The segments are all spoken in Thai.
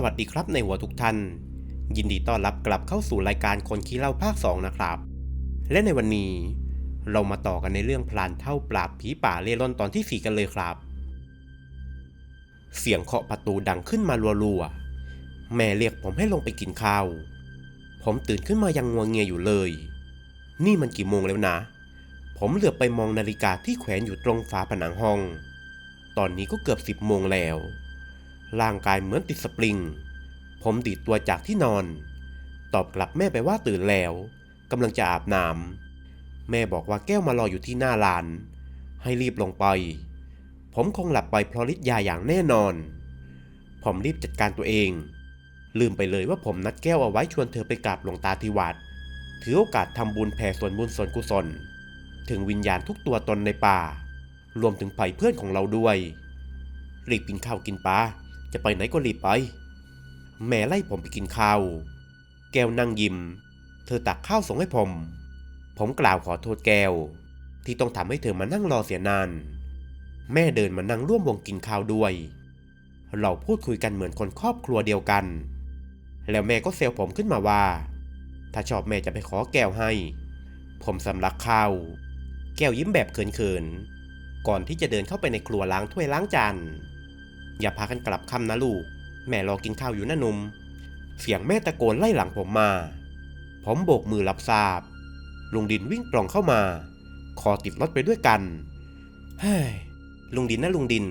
สวัสดีครับในหัวทุกท่าน ยินดีต้อนรับกลับเข้าสู่รายการคนขี้เล่าภาค 2 นะครับ และในวันนี้ เรามาต่อกันในเรื่องพลานเท่าปราบผีป่าเร่ร่อนตอนที่ 4 กันเลยครับ เสียงเคาะประตูดังขึ้นมารัวๆแม่เรียกผมให้ลงไปกินข้าว ผมตื่นขึ้นมายังงัวเงียอยู่เลย นี่มันกี่โมงแล้วนะ ผมเหลือบไปมองนาฬิกาที่แขวนอยู่ตรงฝาผนังห้อง ตอนนี้ก็เกือบสิบโมงแล้ว ร่างกายเหมือนติดสปริง ผมดีดตัวจากที่นอน ตอบกลับแม่ไปว่าตื่นแล้วกำลังจะอาบน้ำแม่บอกว่าแก้วมารออยู่ที่หน้าลาน ให้รีบลงไป ผมคงหลับไปเพราะฤทธิ์ยาอย่างแน่นอน ผมรีบจัดการตัวเอง ลืมไปเลยว่าผมนัดแก้วเอาไว้ชวนเธอไปกราบหลวงตาที่วัด ถือโอกาสทำบุญแผ่ส่วนบุญส่วนกุศล ถึงวิญญาณทุกตัวตนในป่า รวมถึงไผ่เพื่อนของเราด้วยรีบกินข้าวกินปลา จะไปไหนก็รีบไป แม่ไล่ผมไปกินข้าว แก้วนั่งยิ้ม เธอตักข้าวส่งให้ผม ผมกล่าวขอโทษแก้ว ที่ต้องทำให้เธอมานั่งรอเสียนาน แม่เดินมานั่งร่วมวงกินข้าวด้วย เราพูดคุยกันเหมือนคนครอบครัวเดียวกัน แล้วแม่ก็เซลผมขึ้นมาว่า ถ้าชอบแม่จะไปขอแก้วให้ ผมสำลักข้าว แก้วยิ้มแบบเขินๆ ก่อนที่จะเดินเข้าไปในครัวล้างถ้วยล้างจาน อย่าพากันกลับคำนะลูก แม่รอกินข้าวอยู่นะนุ่ม เสียงแม่ตะโกนไล่หลังผมมา ผมโบกมือรับทราบ ลุงดินวิ่งปล่องเข้ามา คอติดรถไปด้วยกัน เฮ้ย ลุงดินนะลุงดิน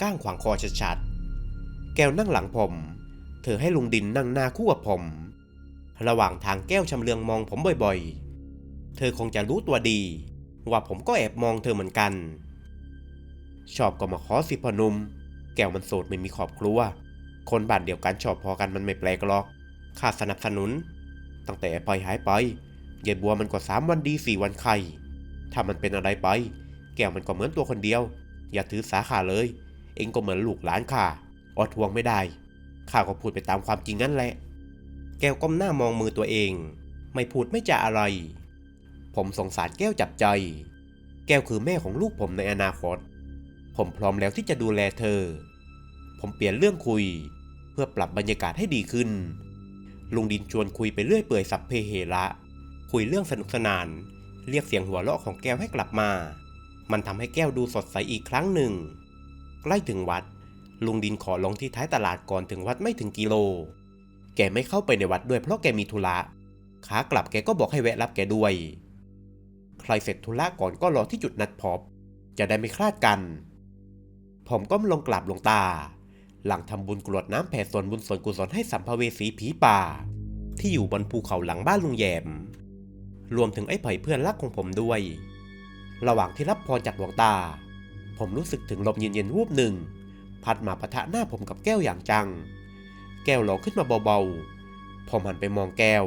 ก้างขวางคอชัดๆ แก้วนั่งหลังผม เธอให้ลุงดินนั่งหน้าคู่กับผม ระหว่างทางแก้วชำเลืองมองผมบ่อยๆ เธอคงจะรู้ตัวดี ว่าผมก็แอบมองเธอเหมือนกัน ชอบก็มาขอสิพอนุม แก้วมันโสดไม่มีครอบครัว คนบ้านเดียวกันชอบพอกันมันไม่แปลกหรอก ข้าสนับสนุน ตั้งแต่ปล่อยหายไปยายบัวมันก็สามวันดีสี่วันไข่ ถ้ามันเป็นอะไรไป แก้วมันก็เหมือนตัวคนเดียว อย่าถือสาขาเลย เองก็เหมือนลูกหลานข้าอดทวงไม่ได้ ข้าก็พูดไปตามความจริงนั่นแหละ แก้วก้มหน้ามองมือตัวเอง ไม่พูดไม่จาอะไร ผมสงสารแก้วจับใจ แก้วคือแม่ของลูกผมในอนาคต ผมพร้อมแล้วที่จะดูแลเธอ ผมเปลี่ยนเรื่องคุย เพื่อปรับบรรยากาศให้ดีขึ้น ลุงดินชวนคุยไปเรื่อยเปื่อยสัพเพเหระ คุยเรื่องสนุกสนาน เรียกเสียงหัวเราะของแก้วให้กลับมา มันทำให้แก้วดูสดใสอีกครั้งหนึ่ง ใกล้ถึงวัด ลุงดินขอลงที่ท้ายตลาดก่อนถึงวัดไม่ถึงกิโล แกไม่เข้าไปในวัดด้วยเพราะแกมีธุระ ขากลับแกก็บอกให้แวะรับแกด้วย ใครเสร็จธุระก่อนก็รอที่จุดนัดพบ จะได้ไม่คลาดกัน ผมก็ลงกราบหลวงตา หลังทำบุญกรวดน้ำแผ่ส่วนบุญส่วนกุศลให้สัมภเวสีผีป่า ที่อยู่บนภูเขาหลังบ้านลุงแยม รวมถึงไอ้ไผ่เพื่อนรักของผมด้วย ระหว่างที่รับพรจากหลวงตา ผมรู้สึกถึงลมเย็นๆวูบหนึ่ง พัดมาปะทะหน้าผมกับแก้วอย่างจัง แก้วร้องขึ้นมาเบาๆ ผมหันไปมองแก้ว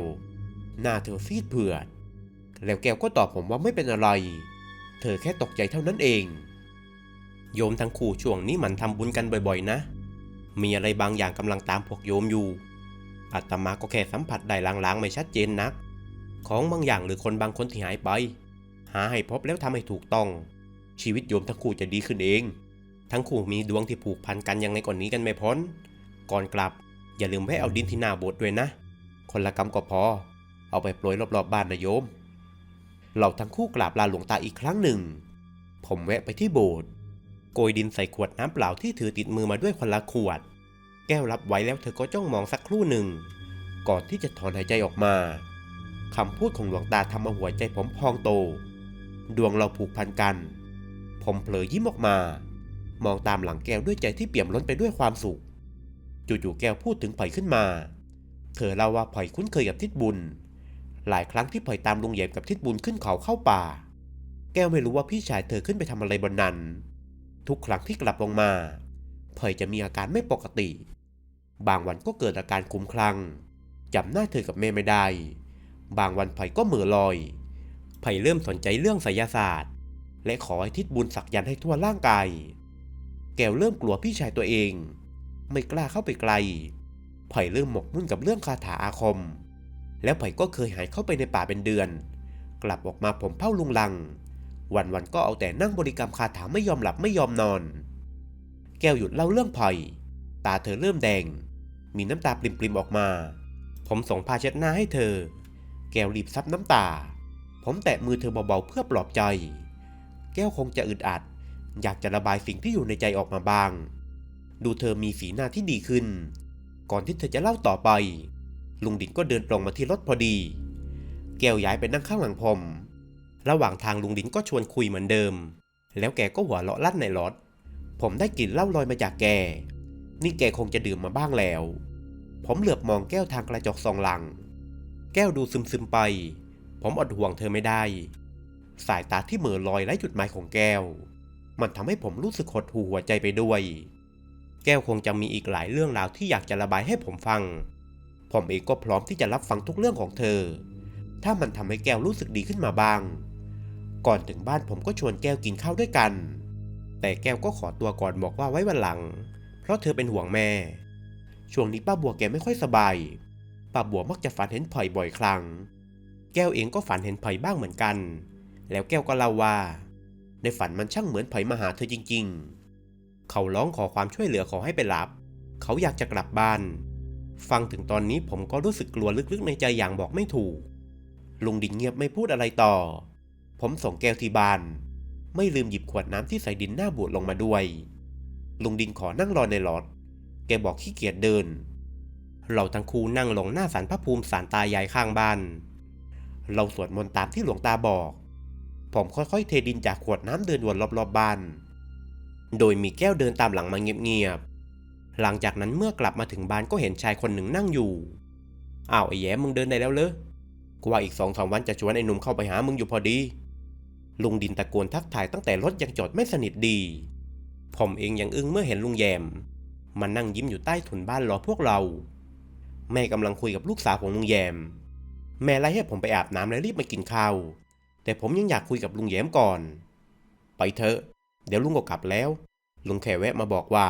หน้าเธอซีดเผือด แล้วแก้วก็ตอบผมว่าไม่เป็นอะไร เธอแค่ตกใจเท่านั้นเอง โยมทั้งคู่ช่วงนี้มันทำบุญกันบ่อยๆนะ มีอะไรบางอย่างกำลังตามพวกโยมอยู่ อาตมาก็แค่สัมผัสได้ลางๆไม่ชัดเจนนัก ของบางอย่างหรือคนบางคนที่หายไป หาให้พบแล้วทำให้ถูกต้อง ชีวิตโยมทั้งคู่จะดีขึ้นเอง ทั้งคู่มีดวงที่ผูกพันกันยังไงก่อนนี้กันไม่พ้น ก่อนกลับ อย่าลืมแวะเอาดินที่หน้าโบสถ์ด้วยนะ คนละกำก็พอ เอาไปโปรยรอบๆบบ้านนะโยม เราทั้งคู่กราบลาหลวงตาอีกครั้งหนึ่ง ผมแวะไปที่โบสถ์ โกยดินใส่ขวดน้ำเปล่าที่ถือติดมือมาด้วยคนละขวด แก้วรับไว้แล้วเธอก็จ้องมองสักครู่หนึ่ง ก่อนที่จะถอนหายใจออกมาคำพูดของหลวงตาทำเอาหัวใจผมพองโต ดวงเราผูกพันกัน ผมเผลอยิ้มออกมา มองตามหลังแก้วด้วยใจที่เปี่ยมล้นไปด้วยความสุข จู่ๆแก้วพูดถึงไผ่ขึ้นมา เธอเล่าว่าไผ่คุ้นเคยกับทิดบุญ หลายครั้งที่ไผ่ตามลุงแยมกับทิดบุญขึ้นเขาเข้าป่า แก้วไม่รู้ว่าพี่ชายเธอขึ้นไปทำอะไรบนนั้น ทุกครั้งที่กลับลงมาไผ่จะมีอาการไม่ปกติ บางวันก็เกิดอาการคุ้มคลั่งจำหน้าเธอกับแม่ไม่ได้ บางวันไผ่ก็เหม่อลอยไผ่เริ่มสนใจเรื่องไสยศาสตร์ และขอให้ทิดบุญสักยันต์ให้ทั่วร่างกาย แก้วเริ่มกลัวพี่ชายตัวเอง ไม่กล้าเข้าไปไกลไผ่เริ่มหมกมุ่นกับเรื่องคาถาอาคม แล้วไผ่ก็เคยหายเข้าไปในป่าเป็นเดือน กลับออกมาผมเผ้าลุงลัง วันๆก็เอาแต่นั่งบริกรรมคาถาไม่ยอมหลับไม่ยอมนอน แก้วหยุดเล่าเรื่องไผ่ตาเธอเริ่มแดง มีน้ำตาปริมๆออกมา ผมส่งผ้าเช็ดหน้าให้เธอ แก้วรีบซับน้ำตา ผมแตะมือเธอเบาๆเพื่อปลอบใจ แก้วคงจะอึดอัด อยากจะระบายสิ่งที่อยู่ในใจออกมาบ้าง ดูเธอมีสีหน้าที่ดีขึ้น ก่อนที่เธอจะเล่าต่อไป ลุงดินก็เดินตรงมาที่รถพอดี แก้วย้ายไปนั่งข้างหลังผม ระหว่างทางลุงดินก็ชวนคุยเหมือนเดิม แล้วแกก็หัวเราะลั่นในรถ ผมได้กลิ่นเหล้าลอยมาจากแก นี่แกคงจะดื่มมาบ้างแล้ว ผมเหลือบมองแก้วทางกระจกสองหลัง แก้วดูซึมๆไป ผมอดห่วงเธอไม่ได้ สายตาที่เหม่อลอยไร้จุดหมายของแก้ว มันทำให้ผมรู้สึกหดหู่หัวใจไปด้วย แก้วคงจะมีอีกหลายเรื่องราวที่อยากจะระบายให้ผมฟัง ผมเองก็พร้อมที่จะรับฟังทุกเรื่องของเธอ ถ้ามันทำให้แก้วรู้สึกดีขึ้นมาบ้าง ก่อนถึงบ้านผมก็ชวนแก้วกินข้าวด้วยกัน แต่แก้วก็ขอตัวก่อนบอกว่าไว้วันหลัง เพราะเธอเป็นห่วงแม่ ช่วงนี้ป้าบัวแกไม่ค่อยสบาย ป้าบัวมักจะฝันเห็นไผ่บ่อยครั้ง แก้วเองก็ฝันเห็นไผ่บ้างเหมือนกัน แล้วแก้วก็เล่าว่า ในฝันมันช่างเหมือนไผ่มาหาเธอจริง ๆ เขาร้องขอความช่วยเหลือขอให้ไปรับ เขาอยากจะกลับบ้าน ฟังถึงตอนนี้ผมก็รู้สึกกลัวลึกๆในใจอย่างบอกไม่ถูก ลุงดินเงียบไม่พูดอะไรต่อ ผมส่งแก้วที่บ้าน ไม่ลืมหยิบขวดน้ำที่ใส่ดินหน้าบูดลงมาด้วย ลุงดินขอนั่งรอในรถแกบอกขี้เกียจเดิน เราทั้งคู่นั่งลงหน้าศาลพระภูมิศาลตายายข้างบ้าน เราสวดมนต์ตามที่หลวงตาบอก ผมค่อยๆเทดินจากขวดน้ำเดินวนรอบๆบบ้าน โดยมีแก้วเดินตามหลังมาเงียบๆ หลังจากนั้นเมื่อกลับมาถึงบ้านก็เห็นชายคนหนึ่งนั่งอยู่อ้าวไอ้แย้มึงเดินได้แล้วเหรอกูว่าอีกสองสามวันจะชวนไอ้หนุ่มเข้าไปหามึงอยู่พอดี ลุงดินตะโกนทักทายตั้งแต่รถยังจอดไม่สนิทดี ผมเองยังอึ้งเมื่อเห็นลุงแยม มันนั่งยิ้มอยู่ใต้ถุนบ้านรอพวกเรา แม่กำลังคุยกับลูกสาวของลุงแยม แม่ไล่ให้ผมไปอาบน้ำแล้วรีบมากินข้าว แต่ผมยังอยากคุยกับลุงแยมก่อน ไปเถอะ เดี๋ยวลุงก็กลับแล้ว ลุงแค่แวะมาบอกว่า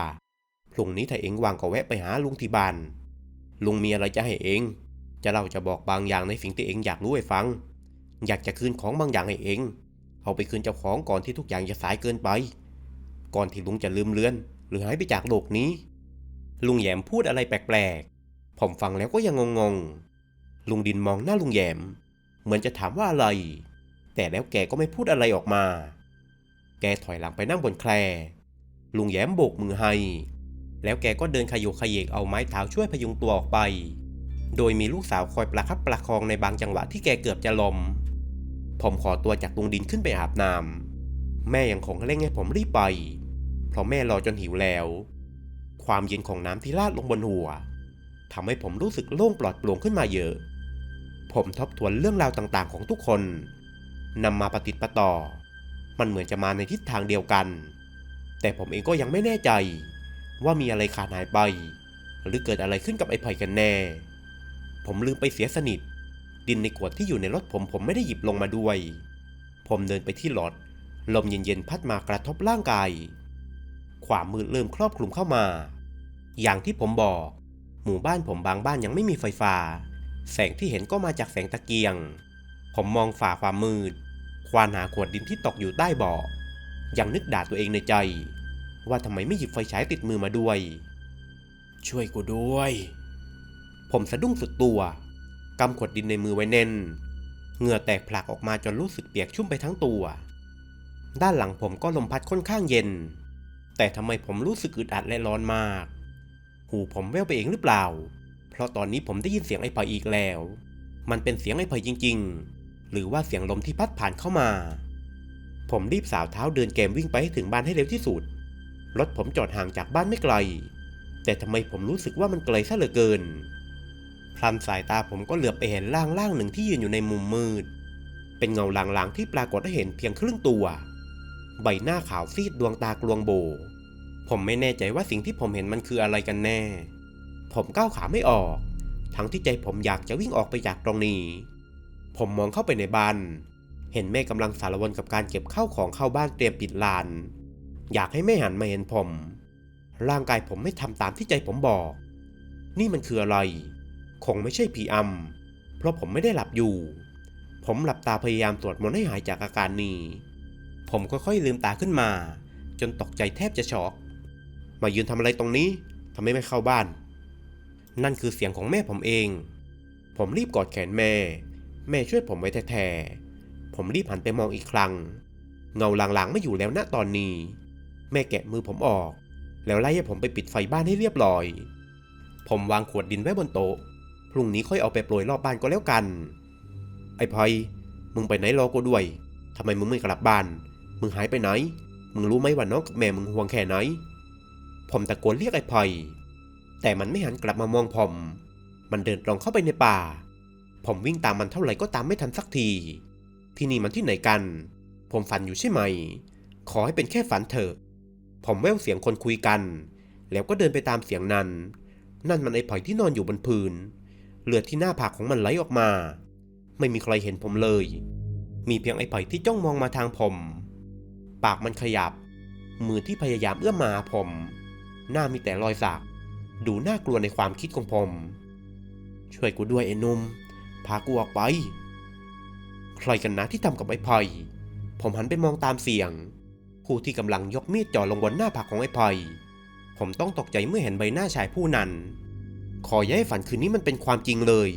พรุ่งนี้ถ้าเองวางก็แวะไปหาลุงที่บ้าน ลุงมีอะไรจะให้เอง จะเล่าจะบอกบางอย่างในสิ่งที่เองอยากรู้ให้ฟัง อยากจะคืนของบางอย่างให้เอง เอาไปคืนเจ้าของก่อนที่ทุกอย่างจะสายเกินไป ก่อนที่ลุงจะลืมเลือน หรือหายไปจากโลกนี้ ลุงแยมพูดอะไรแปลกๆ ผมฟังแล้วก็ยังงงๆ ลุงดินมองหน้าลุงแยม เหมือนจะถามว่าอะไร แต่แล้วแกก็ไม่พูดอะไรออกมา แกถอยหลังไปนั่งบนแคลลุงแยมโบกมือให้ แล้วแกก็เดินขยโยขยเยกเอาไม้เท้าช่วยพยุงตัวออกไป โดยมีลูกสาวคอยประคับประคองในบางจังหวะที่แกเกือบจะล้ม ผมขอตัวจากลุงดินขึ้นไปอาบน้ำแม่ยังคงเร่งให้ผมรีบไป เพราะแม่รอจนหิวแล้ว ความเย็นของน้ำที่ลาดลงบนหัวทำให้ผมรู้สึกโล่งปลอดโปร่งขึ้นมาเยอะ ผมทบทวนเรื่องราวต่างๆ ของทุกคนนำมาปฏิติประต่อ มันเหมือนจะมาในทิศทางเดียวกัน แต่ผมเองก็ยังไม่แน่ใจ ว่ามีอะไรขาดหายไป หรือเกิดอะไรขึ้นกับไอ้ไผ่กันแน่ ผมลืมไปเสียสนิท ดินในขวดที่อยู่ในรถผมผมไม่ได้หยิบลงมาด้วย ผมเดินไปที่รถลมเย็นๆพัดมากระทบร่างกาย ความมืดเริ่มครอบคลุมเข้ามา อย่างที่ผมบอก หมู่บ้านผมบางบ้านยังไม่มีไฟฟ้า แสงที่เห็นก็มาจากแสงตะเกียง ผมมองฝ่าความมืด ควานหาขวดดินที่ตกอยู่ใต้เบาะยังนึกด่าตัวเองในใจ ว่าทำไมไม่หยิบไฟฉายติดมือมาด้วย ช่วยกูด้วย ผมสะดุ้งสุดตัว กำขวดดินในมือไว้แน่น เหงื่อแตกผลักออกมาจนรู้สึกเปียกชุ่มไปทั้งตัว ด้านหลังผมก็ลมพัดค่อนข้างเย็น แต่ทำไมผมรู้สึกอึดอัดและร้อนมาก หูผมแว่วไปเองหรือเปล่า เพราะตอนนี้ผมได้ยินเสียงไอ้ไผ่อีกแล้ว มันเป็นเสียงไอ้ไผ่จริง ๆ หรือว่าเสียงลมที่พัดผ่านเข้ามา ผมรีบสาวเท้าเดินเกมวิ่งไปให้ถึงบ้านให้เร็วที่สุด รถผมจอดห่างจากบ้านไม่ไกล แต่ทำไมผมรู้สึกว่ามันไกลซะเหลือเกิน พลันสายตาผมก็เหลือบไปเห็นร่างร่างหนึ่งที่ยืนอยู่ในมุมมืด เป็นเงาลางๆที่ปรากฏให้เห็นเพียงครึ่งตัว ใบหน้าขาวซีดดวงตากลวงโบ ผมไม่แน่ใจว่าสิ่งที่ผมเห็นมันคืออะไรกันแน่ ผมก้าวขาไม่ออก ทั้งที่ใจผมอยากจะวิ่งออกไปจากตรงนี้ ผมมองเข้าไปในบ้าน เห็นแม่กำลังสารวนกับการเก็บข้าวของเข้าบ้านเตรียมปิดลาน อยากให้แม่หันมาเห็นผม ร่างกายผมไม่ทำตามที่ใจผมบอก นี่มันคืออะไร คงไม่ใช่ผีอำเพราะผมไม่ได้หลับอยู่ ผมหลับตาพยายามสวดมนต์ให้หายจากอาการนี้ ผมค่อยๆลืมตาขึ้นมา จนตกใจแทบจะช็อกมายืนทำอะไรตรงนี้ทำไมไม่เข้าบ้าน นั่นคือเสียงของแม่ผมเอง ผมรีบกอดแขนแม่ แม่ช่วยผมไว้แท้ๆผมรีบหันไปมองอีกครั้ง เงาลางๆไม่อยู่แล้วณตอนนี้ แม่แกะมือผมออก แล้วไล่ให้ผมไปปิดไฟบ้านให้เรียบร้อย ผมวางขวดดินไว้บนโต๊ะ พรุ่งนี้ค่อยเอาไปโปรยรอบบ้านก็แล้วกัน ไอ้พลอยมึงไปไหนรอกูด้วยทำไมมึงไม่กลับบ้าน มึงหายไปไหน มึงรู้ไหมว่าน้องกับแม่มึงห่วงแค่ไหน ผมตะโกนเรียกไอ้พลอย แต่มันไม่หันกลับมามองผม มันเดินตรงเข้าไปในป่า ผมวิ่งตามมันเท่าไหร่ก็ตามไม่ทันสักที ที่นี่มันที่ไหนกัน ผมฝันอยู่ใช่ไหม ขอให้เป็นแค่ฝันเถอะ ผมแววเสียงคนคุยกัน แล้วก็เดินไปตามเสียงนั้น นั่นมันไอ้พลอยที่นอนอยู่บนพื้น เลือดที่หน้าผากของมันไหลออกมา ไม่มีใครเห็นผมเลย มีเพียงไอ้พลอยที่จ้องมองมาทางผม ปากมันขยับ มือที่พยายามเอื้อมมาผม หน้ามีแต่รอยสัก ดูน่ากลัวในความคิดของผม ช่วยกูด้วยไอ้นุ่ม พากูออกไป ใครกันนะที่ทำกับไอ้พลอยผมหันไปมองตามเสียง ผู้ที่กำลังยกมีดจ่อลงบนหน้าผากของไอ้พลอยผมต้องตกใจเมื่อเห็นใบหน้าชายผู้นั้น ขออย่าให้ฝันคืนนี้มันเป็นความจริงเลย